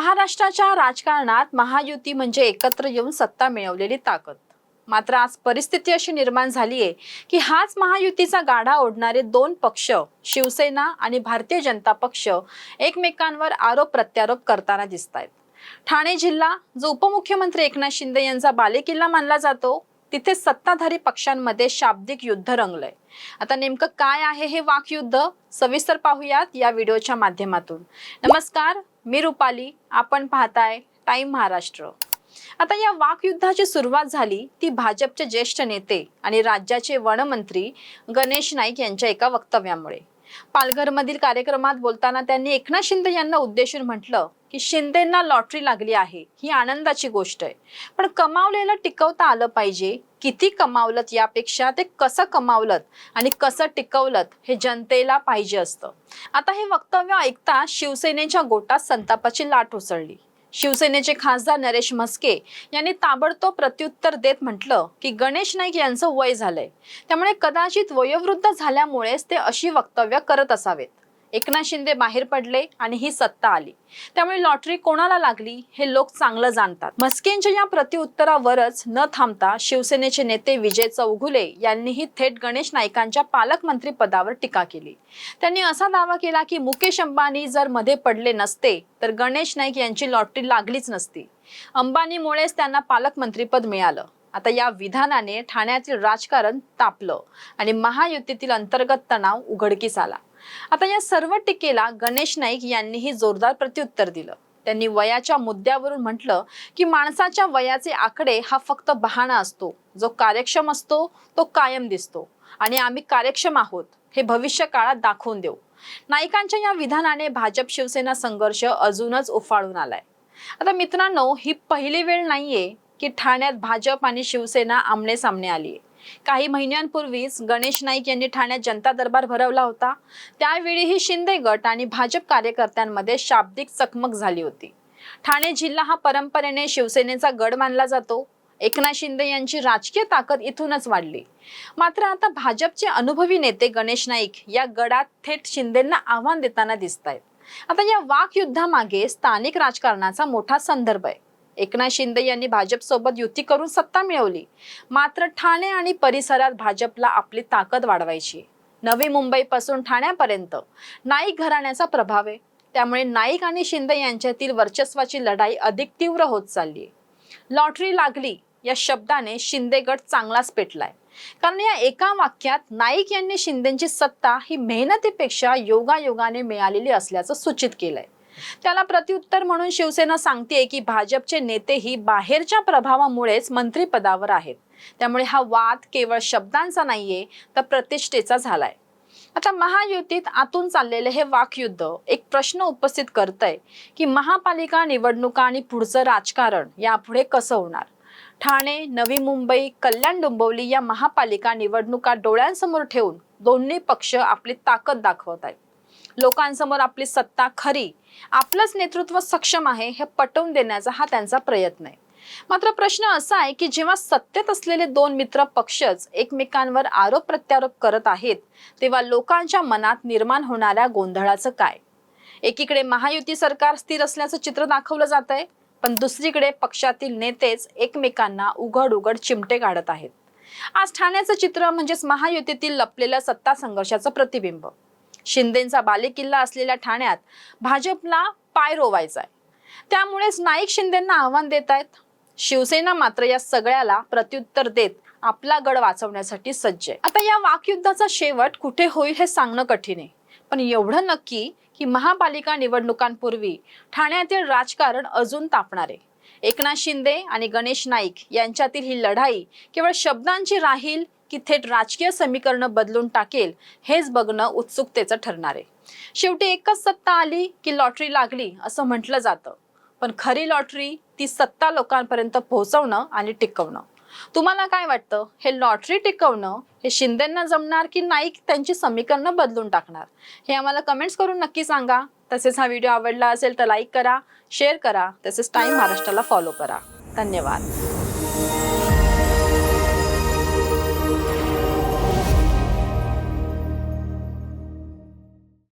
महाराष्ट्राच्या राजकारणात महायुती म्हणजे एकत्र येऊन सत्ता मिळवलेली ताकद. मात्र आज परिस्थिती अशी निर्माण झाली आहे की हाच महायुतीचा गाढा ओढणारे दोन पक्ष शिवसेना आणि भारतीय जनता पक्ष एकमेकांवर आरोप प्रत्यारोप करताना दिसत आहेत ठाणे जिल्हा जो उपमुख्यमंत्री एकनाथ शिंदे यांचा बालेकिल्ला मानला जातो तिथे सत्ताधारी पक्षांमध्ये शाब्दिक युद्ध रंगलंय. आता नेमकं काय आहे हे वाकयुद्ध? सविस्तर पाहूयात या व्हिडिओच्या माध्यमातून. नमस्कार मी रुपाली. आपण पाहताय टाइम महाराष्ट्र. आता या वाकयुद्धाची सुरुवात झाली ती भाजपचे ज्येष्ठ नेते आणि राज्याचे वनमंत्री गणेश नाईक यांच्या एका वक्तव्यामुळे. पालघरमधील कार्यक्रमात बोलताना त्यांनी एकनाथ शिंदे यांना उद्देशून म्हटलं की शिंदेंना लॉटरी लागली आहे ही आनंदाची गोष्ट आहे. पण कमावलेलं टिकवता आलं पाहिजे. किती कमावलत यापेक्षा ते कसं कमावलत आणि कसं टिकवलत हे जनतेला पाहिजे असतं. आता हे वक्तव्य ऐकता शिवसेनेच्या गोटात संतापाची लाट उसळली. शिवसेनेचे खासदार नरेश म्हस्के यांनी ताबडतोब प्रत्युत्तर देत म्हटलं की गणेश नाईक यांचं वय झालंय. त्यामुळे कदाचित वयोवृद्ध झाल्यामुळेच ते अशी वक्तव्य करत असावेत. एकनाथ शिंदे बाहेर पडले आणि ही सत्ता आली. त्यामुळे लॉटरी कोणाला लागली हे लोक चांगलं जाणतात. मस्केंच्या या प्रत्युत्तरावरच न थांबता शिवसेनेचे नेते विजय चौघुले यांनीही थेट गणेश नाईकांच्या पालकमंत्री पदावर टीका केली. त्यांनी असा दावा केला की मुकेश अंबानी जर मध्ये पडले नसते तर गणेश नाईक यांची लॉटरी लागलीच नसती. अंबानीमुळेच त्यांना पालकमंत्रीपद मिळालं. आता या विधानाने ठाण्यातील राजकारण तापलं आणि महायुतीतील अंतर्गत तणाव उघडकीस आला. आता या सर्व टीकेला गणेश नाईक यांनीही जोरदार प्रत्युत्तर दिलं. त्यांनी वयाच्या मुद्द्यावरून म्हटलं की माणसाच्या वयाचे आकडे हा फक्त बहाणा असतो. जो कार्यक्षम असतो तो कायम दिसतो. आणि आम्ही कार्यक्षम आहोत हे भविष्य काळात दाखवून देऊ. नाईकांच्या या विधानाने भाजप शिवसेना संघर्ष अजूनच उफाळून आलाय. आता मित्रांनो ही पहिली वेळ नाहीये की ठाण्यात भाजप आणि शिवसेना आमने सामने आली काही महिन्यांपूर्वीच गणेश नाईक यांनी ठाण्यात जनता दरबार भरवला होता. त्यावेळीही शिंदे गट आणि भाजप कार्यकर्त्यांमध्ये शाब्दिक चकमक झाली होती. ठाणे जिल्हा हा परंपरेने शिवसेनेचा गड मानला जातो. एकनाथ शिंदे यांची राजकीय ताकद इथूनच वाढली. मात्र आता भाजपचे अनुभवी नेते गणेश नाईक या गडात थेट शिंदेंना आव्हान देताना दिसत आहेत आता या वाक युद्धामागे स्थानिक राजकारणाचा मोठा संदर्भ आहे. एकनाथ शिंदे यांनी भाजपसोबत युती करून सत्ता मिळवली. मात्र ठाणे आणि परिसरात भाजपला आपली ताकद वाढवायची. नवी मुंबईपासून ठाण्यापर्यंत नाईक घराण्याचा प्रभाव आहे. त्यामुळे नाईक आणि शिंदे यांच्यातील वर्चस्वाची लढाई अधिक तीव्र होत चालली लॉटरी लागली या शब्दाने शिंदे गट चांगलाच पेटलाय. कारण या एका वाक्यात नाईक यांनी शिंदेची सत्ता ही मेहनतीपेक्षा योगायोगाने मिळालेली असल्याचं सूचित केलंय. त्याला प्रत्युत्तर म्हणून शिवसेना सांगतेय की भाजपचे नेतेही बाहेरच्या प्रभावामुळेच मंत्रिपदावर आहेत. त्यामुळे हा वाद केवळ शब्दांचा नाहीये तर प्रतिष्ठेचा झालाय. आता महायुतीत आतून चाललेले हे वाकयुद्ध एक प्रश्न उपस्थित करतंय की महापालिका निवडणुका आणि पुढचं राजकारण यापुढे कसं होणार? ठाणे नवी मुंबई कल्याण डोंबिवली या महापालिका निवडणुका डोळ्यांसमोर ठेवून दोन्ही पक्ष आपली ताकद दाखवत आहेत. लोकांसमोर आपली सत्ता खरी आपलंच नेतृत्व सक्षम आहे हे पटवून देण्याचा हा त्यांचा प्रयत्न आहे. मात्र प्रश्न असा आहे की जेव्हा सत्तेत असलेले दोन मित्र पक्षच एकमेकांवर आरोप प्रत्यारोप करत आहेत तेव्हा लोकांच्या मनात निर्माण होणाऱ्या गोंधळाचं काय? एकीकडे महायुती सरकार स्थिर असल्याचं चित्र दाखवलं जात आहे पण दुसरीकडे पक्षातील नेतेच एकमेकांना उघड उघड चिमटे काढत आहेत. आज ठाण्याचं चित्र म्हणजेच महायुतीतील लपलेल्या सत्ता संघर्षाचं प्रतिबिंब. शिंदेचा बालेकिल्ला असलेल्या ठाण्यात भाजपला पाय रोवायचा आहे त्यामुळेच नाईक शिंदेना आव्हान देत आहेत शिवसेना मात्र या सगळ्याला प्रत्युत्तर देत आपला गड वाचवण्यासाठी सज्ज आहे. आता या वाकयुद्धाचा शेवट कुठे होईल हे सांगणं कठीण आहे. पण एवढं नक्की की महापालिका निवडणुकांपूर्वी ठाण्यातील राजकारण अजून तापणार आहे. एकनाथ शिंदे आणि गणेश नाईक यांच्यातील ही लढाई केवळ शब्दांची राहील की थेट राजकीय समीकरण बदलून टाकेल हेच बघणं उत्सुकतेचं ठरणार आहे. शेवटी एकच सत्ता आली की लॉटरी लागली असं म्हटलं जातं. पण खरी लॉटरी ती सत्ता लोकांपर्यंत पोहोचवणं आणि टिकवणं. तुम्हाला काय वाटतं? हे लॉटरी टिकवणं हे शिंदेंना जमणार की नाही त्यांची समीकरणं बदलून टाकणार? हे आम्हाला कमेंट्स करून नक्की सांगा. तसेच हा व्हिडिओ आवडला असेल तर लाईक करा शेअर करा. तसेच टाईम महाराष्ट्राला फॉलो करा. धन्यवाद.